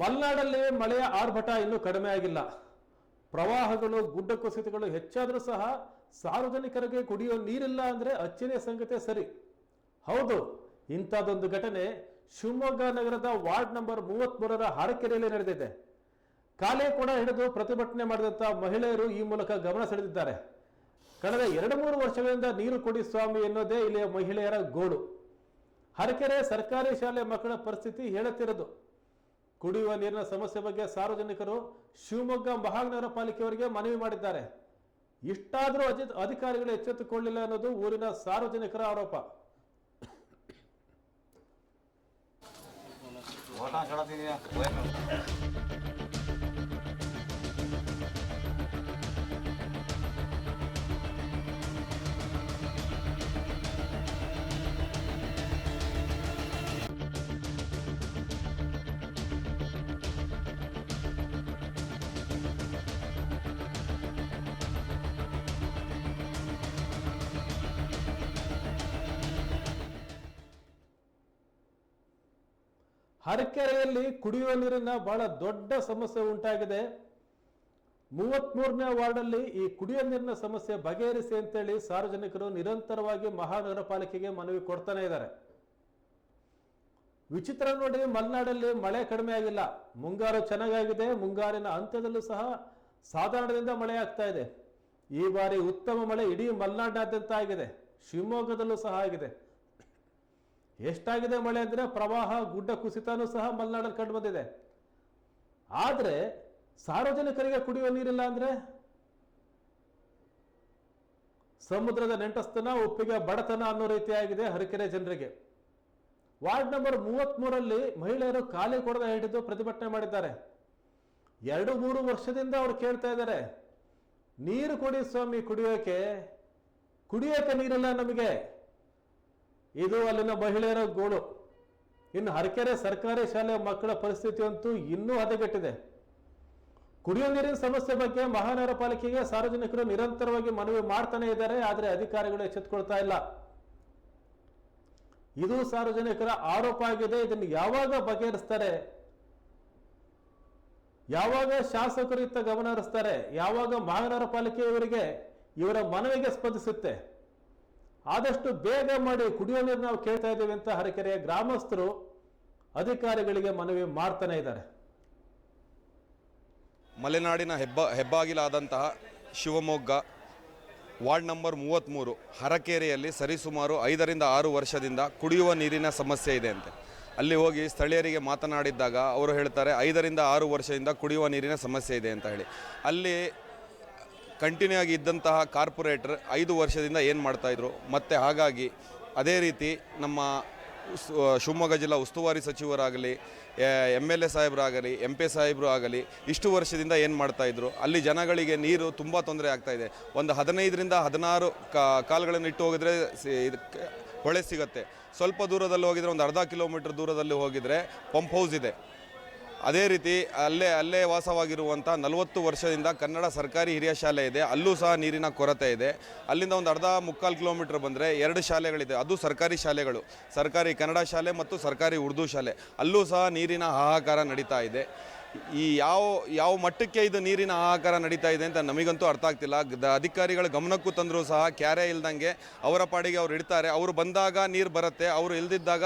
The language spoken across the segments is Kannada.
ಮಲೆನಾಡಲ್ಲಿ ಮಳೆಯ ಆರ್ಭಟ ಇನ್ನೂ ಕಡಿಮೆ ಆಗಿಲ್ಲ. ಪ್ರವಾಹಗಳು ಗುಡ್ಡ ಕುಸಿತಗಳು ಹೆಚ್ಚಾದರೂ ಸಹ ಸಾರ್ವಜನಿಕರಿಗೆ ಕುಡಿಯೋ ನೀರಿಲ್ಲ ಅಂದ್ರೆ ಅಚ್ಚರಿಯ ಸಂಗತಿ ಸರಿ. ಹೌದು, ಇಂಥದ್ದೊಂದು ಘಟನೆ ಶಿವಮೊಗ್ಗ ನಗರದ ವಾರ್ಡ್ ನಂಬರ್ ಮೂವತ್ಮೂರರ ಹರಕೆರೆಯಲ್ಲಿ ನಡೆದಿದೆ. ಕಾಲೇ ಕೂಡ ಹಿಡಿದು ಪ್ರತಿಭಟನೆ ಮಾಡಿದಂಥ ಮಹಿಳೆಯರು ಈ ಮೂಲಕ ಗಮನ ಸೆಳೆದಿದ್ದಾರೆ. ಕಳೆದ ಎರಡು ಮೂರು ವರ್ಷಗಳಿಂದ ನೀರು ಕೊಡಿ ಸ್ವಾಮಿ ಎನ್ನುವುದೇ ಇಲ್ಲಿಯ ಮಹಿಳೆಯರ ಗೋಡು ಹರಕೆರೆ ಸರ್ಕಾರಿ ಶಾಲೆ ಮಕ್ಕಳ ಪರಿಸ್ಥಿತಿ ಹೇಳುತ್ತಿರೋದು ಕುಡಿಯುವ ನೀರಿನ ಸಮಸ್ಯೆ ಬಗ್ಗೆ ಸಾರ್ವಜನಿಕರು ಶಿವಮೊಗ್ಗ ಮಹಾನಗರ ಪಾಲಿಕೆಯವರಿಗೆ ಮನವಿ ಮಾಡಿದ್ದಾರೆ. ಇಷ್ಟಾದರೂ ಅಜಿತ್ ಅಧಿಕಾರಿಗಳು ಎಚ್ಚೆತ್ತುಕೊಳ್ಳಿಲ್ಲ ಅನ್ನೋದು ಊರಿನ ಸಾರ್ವಜನಿಕರ ಆರೋಪ. ಹರಕೆರೆಯಲ್ಲಿ ಕುಡಿಯುವ ನೀರಿನ ಬಹಳ ದೊಡ್ಡ ಸಮಸ್ಯೆ ಉಂಟಾಗಿದೆ. ಮೂವತ್ಮೂರನೇ ವಾರ್ಡಲ್ಲಿ ಈ ಕುಡಿಯುವ ನೀರಿನ ಸಮಸ್ಯೆ ಬಗೆಹರಿಸಿ ಅಂತೇಳಿ ಸಾರ್ವಜನಿಕರು ನಿರಂತರವಾಗಿ ಮಹಾನಗರ ಪಾಲಿಕೆಗೆ ಮನವಿ ಕೊಡ್ತಾನೆ ಇದ್ದಾರೆ. ವಿಚಿತ್ರ ನೋಡಿ ಮಲೆನಾಡಲ್ಲಿ ಮಳೆ ಕಡಿಮೆ ಆಗಿಲ್ಲ. ಮುಂಗಾರು ಚೆನ್ನಾಗಾಗಿದೆ. ಮುಂಗಾರಿನ ಅಂತ್ಯದಲ್ಲೂ ಸಹ ಸಾಧಾರಣದಿಂದ ಮಳೆ ಆಗ್ತಾ ಇದೆ. ಈ ಬಾರಿ ಉತ್ತಮ ಮಳೆ ಇಡೀ ಮಲೆನಾಡಿನಾದ್ಯಂತ ಆಗಿದೆ. ಶಿವಮೊಗ್ಗದಲ್ಲೂ ಸಹ ಆಗಿದೆ. ಎಷ್ಟಾಗಿದೆ ಮಳೆ ಅಂದರೆ ಪ್ರವಾಹ, ಗುಡ್ಡ ಕುಸಿತನೂ ಸಹ ಮಲೆನಾಡಲ್ಲಿ ಕಂಡು ಬಂದಿದೆ. ಆದರೆ ಸಾರ್ವಜನಿಕರಿಗೆ ಕುಡಿಯುವ ನೀರಿಲ್ಲ ಅಂದರೆ? ಸಮುದ್ರದ ನೆಂಟಸ್ತನ ಒಪ್ಪಿಗೆ ಬಡತನ ಅನ್ನೋ ರೀತಿಯಾಗಿದೆ ಹರಿಕೆರೆ ಜನರಿಗೆ. ವಾರ್ಡ್ ನಂಬರ್ ಮೂವತ್ತ್ಮೂರಲ್ಲಿ ಮಹಿಳೆಯರು ಖಾಲಿ ಕೊಡದ ಹಿಡಿದು ಪ್ರತಿಭಟನೆ ಮಾಡಿದ್ದಾರೆ. ಎರಡು ಮೂರು ವರ್ಷದಿಂದ ಅವರು ಕೇಳ್ತಾ ಇದ್ದಾರೆ, ನೀರು ಕೊಡಿ ಸ್ವಾಮಿ ಕುಡಿಯೋಕೆ ಕುಡಿಯೋಕೆ ನೀರಿಲ್ಲ ನಮಗೆ. ಇದು ಅಲ್ಲಿನ ಮಹಿಳೆಯರ ಗೋಳು. ಇನ್ನು ಹರಕೆರೆ ಸರ್ಕಾರಿ ಶಾಲೆಯ ಮಕ್ಕಳ ಪರಿಸ್ಥಿತಿ ಅಂತೂ ಇನ್ನೂ ಹದಗೆಟ್ಟಿದೆ. ಕುಡಿಯುವ ನೀರಿನ ಸಮಸ್ಯೆ ಬಗ್ಗೆ ಮಹಾನಗರ ಪಾಲಿಕೆಗೆ ಸಾರ್ವಜನಿಕರು ನಿರಂತರವಾಗಿ ಮನವಿ ಮಾಡ್ತಾನೆ ಇದ್ದಾರೆ, ಆದರೆ ಅಧಿಕಾರಿಗಳು ಎಚ್ಚೆತ್ತುಕೊಳ್ತಾ ಇಲ್ಲ. ಇದು ಸಾರ್ವಜನಿಕರ ಆರೋಪ ಆಗಿದೆ. ಇದನ್ನು ಯಾವಾಗ ಬಗೆಹರಿಸ್ತಾರೆ? ಯಾವಾಗ ಶಾಸಕರು ಇತ್ತ ಗಮನ ಹರಿಸ್ತಾರೆ? ಯಾವಾಗ ಮಹಾನಗರ ಪಾಲಿಕೆ ಇವರಿಗೆ ಇವರ ಮನವಿಗೆ ಸ್ಪಂದಿಸುತ್ತೆ? ಆದಷ್ಟು ಬೇಗ ಮಾಡಿ ಕುಡಿಯುವ ನೀರು ನಾವು ಕೇಳ್ತಾ ಇದ್ದೀವಿ ಅಂತ ಹರಕೆರೆಯ ಗ್ರಾಮಸ್ಥರು ಅಧಿಕಾರಿಗಳಿಗೆ ಮನವಿ ಮಾಡ್ತಾನೆ ಇದ್ದಾರೆ. ಮಲೆನಾಡಿನ ಹೆಬ್ಬ, ಹೆಬ್ಬಾಗಿಲಾದಂತಹ ಶಿವಮೊಗ್ಗ ವಾರ್ಡ್ ನಂಬರ್ ಮೂವತ್ತ್ಮೂರು ಹರಕೆರೆಯಲ್ಲಿ ಸರಿಸುಮಾರು ಐದರಿಂದ ಆರು ವರ್ಷದಿಂದ ಕುಡಿಯುವ ನೀರಿನ ಸಮಸ್ಯೆ ಇದೆ ಅಂತೆ. ಅಲ್ಲಿ ಹೋಗಿ ಸ್ಥಳೀಯರಿಗೆ ಮಾತನಾಡಿದ್ದಾಗ ಅವರು ಹೇಳ್ತಾರೆ, ಐದರಿಂದ ಆರು ವರ್ಷದಿಂದ ಕುಡಿಯುವ ನೀರಿನ ಸಮಸ್ಯೆ ಇದೆ ಅಂತ ಹೇಳಿ. ಅಲ್ಲಿ ಕಂಟಿನ್ಯೂ ಆಗಿ ಇದ್ದಂತಹ ಕಾರ್ಪೊರೇಟರ್ ಐದು ವರ್ಷದಿಂದ ಏನು ಮಾಡ್ತಾಯಿದ್ರು ಮತ್ತು ಹಾಗಾಗಿ ಅದೇ ರೀತಿ ನಮ್ಮ ಶಿವಮೊಗ್ಗ ಜಿಲ್ಲಾ ಉಸ್ತುವಾರಿ ಸಚಿವರಾಗಲಿ ಎಂ ಎಲ್ ಎ ಸಾಹೇಬರಾಗಲಿ, ಎಂ ಪಿ ಸಾಹೇಬರು ಆಗಲಿ, ಇಷ್ಟು ವರ್ಷದಿಂದ ಏನು ಮಾಡ್ತಾಯಿದ್ರು ಅಲ್ಲಿ ಜನಗಳಿಗೆ ನೀರು ತುಂಬ ತೊಂದರೆ ಆಗ್ತಾಯಿದೆ ಒಂದು ಹದಿನೈದರಿಂದ ಹದಿನಾರು ಕಾಲುಗಳನ್ನು ಇಟ್ಟು ಹೋಗಿದ್ರೆ ಇದಕ್ಕೆ ಹೊಳೆ ಸಿಗುತ್ತೆ. ಸ್ವಲ್ಪ ದೂರದಲ್ಲಿ ಹೋಗಿದರೆ ಒಂದು ಅರ್ಧ ಕಿಲೋಮೀಟರ್ ದೂರದಲ್ಲಿ ಹೋಗಿದರೆ ಪಂಪ್ ಹೌಸ್ ಇದೆ. ಅದೇ ರೀತಿ ಅಲ್ಲೇ ಅಲ್ಲೇ ವಾಸವಾಗಿರುವಂಥ ನಲವತ್ತು ವರ್ಷದಿಂದ ಕನ್ನಡ ಸರ್ಕಾರಿ ಹಿರಿಯ ಶಾಲೆ ಇದೆ. ಅಲ್ಲೂ ಸಹ ನೀರಿನ ಕೊರತೆ ಇದೆ. ಅಲ್ಲಿಂದ ಒಂದು ಅರ್ಧ ಮುಕ್ಕಾಲು ಕಿಲೋಮೀಟ್ರ್ ಬಂದರೆ ಎರಡು ಶಾಲೆಗಳಿದೆ. ಅದು ಸರ್ಕಾರಿ ಶಾಲೆಗಳು. ಸರ್ಕಾರಿ ಕನ್ನಡ ಶಾಲೆ ಮತ್ತು ಸರ್ಕಾರಿ ಉರ್ದು ಶಾಲೆ. ಅಲ್ಲೂ ಸಹ ನೀರಿನ ಹಾಹಾಕಾರ ನಡೀತಾ ಇದೆ. ಈ ಯಾವ ಯಾವ ಮಟ್ಟಕ್ಕೆ ಇದು ನೀರಿನ ಹಾಹಾಕಾರ ನಡೀತಾ ಇದೆ ಅಂತ ನಮಗಂತೂ ಅರ್ಥ ಆಗ್ತಿಲ್ಲ. ಅಧಿಕಾರಿಗಳ ಗಮನಕ್ಕೂ ತಂದರೂ ಸಹ ಕ್ಯಾರೆ ಇಲ್ದಂಗೆ ಅವರ ಪಾಡಿಗೆ ಅವ್ರು ಇಡ್ತಾರೆ. ಅವರು ಬಂದಾಗ ನೀರು ಬರುತ್ತೆ. ಅವರು ಇಲ್ದಿದ್ದಾಗ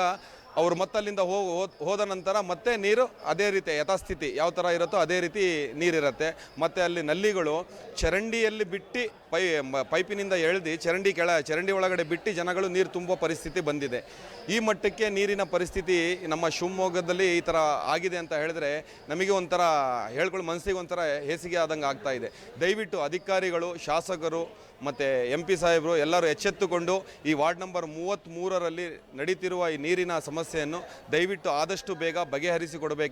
ಅವ್ರು ಮತ್ತಲ್ಲಿಂದ ಹೋ ಹೋದ್- ನಂತರ ಮತ್ತೆ ನೀರು ಅದೇ ರೀತಿ ಯಥಾಸ್ಥಿತಿ ಯಾವ ಥರ ಇರುತ್ತೋ ಅದೇ ರೀತಿ ನೀರಿರುತ್ತೆ. ಮತ್ತು ಅಲ್ಲಿ ನಲ್ಲಿಗಳು ಚರಂಡಿಯಲ್ಲಿ ಬಿಟ್ಟು ಪೈ ಪೈಪಿನಿಂದ ಎಳೆದು ಚರಂಡಿ ಕೆಳ ಚರಂಡಿ ಒಳಗಡೆ ಬಿಟ್ಟು ಜನಗಳು ನೀರು ತುಂಬೋ ಪರಿಸ್ಥಿತಿ ಬಂದಿದೆ. ಈ ಮಟ್ಟಕ್ಕೆ ನೀರಿನ ಪರಿಸ್ಥಿತಿ ನಮ್ಮ ಶಿವಮೊಗ್ಗದಲ್ಲಿ ಈ ಥರ ಆಗಿದೆ ಅಂತ ಹೇಳಿದ್ರೆ ನಮಗೆ ಒಂಥರ ಹೇಳ್ಕೊಳ್ಳೋ ಮನಸ್ಸಿಗೆ ಒಂಥರ ಹೇಸಿಗೆ ಆದಂಗೆ ಆಗ್ತಾ ಇದೆ. ದಯವಿಟ್ಟು ಅಧಿಕಾರಿಗಳು, ಶಾಸಕರು ಮತ್ತು ಎಂ ಪಿ ಸಾಹೇಬರು ಎಲ್ಲರೂ ಎಚ್ಚೆತ್ತುಕೊಂಡು ಈ ವಾರ್ಡ್ ನಂಬರ್ ಮೂವತ್ತ್ಮೂರರಲ್ಲಿ ನಡೀತಿರುವ ಈ ನೀರಿನ ಸಮಸ್ಯೆಯನ್ನು ದಯವಿಟ್ಟು ಆದಷ್ಟು ಬೇಗ ಬಗೆಹರಿಸಿಕೊಡಬೇಕು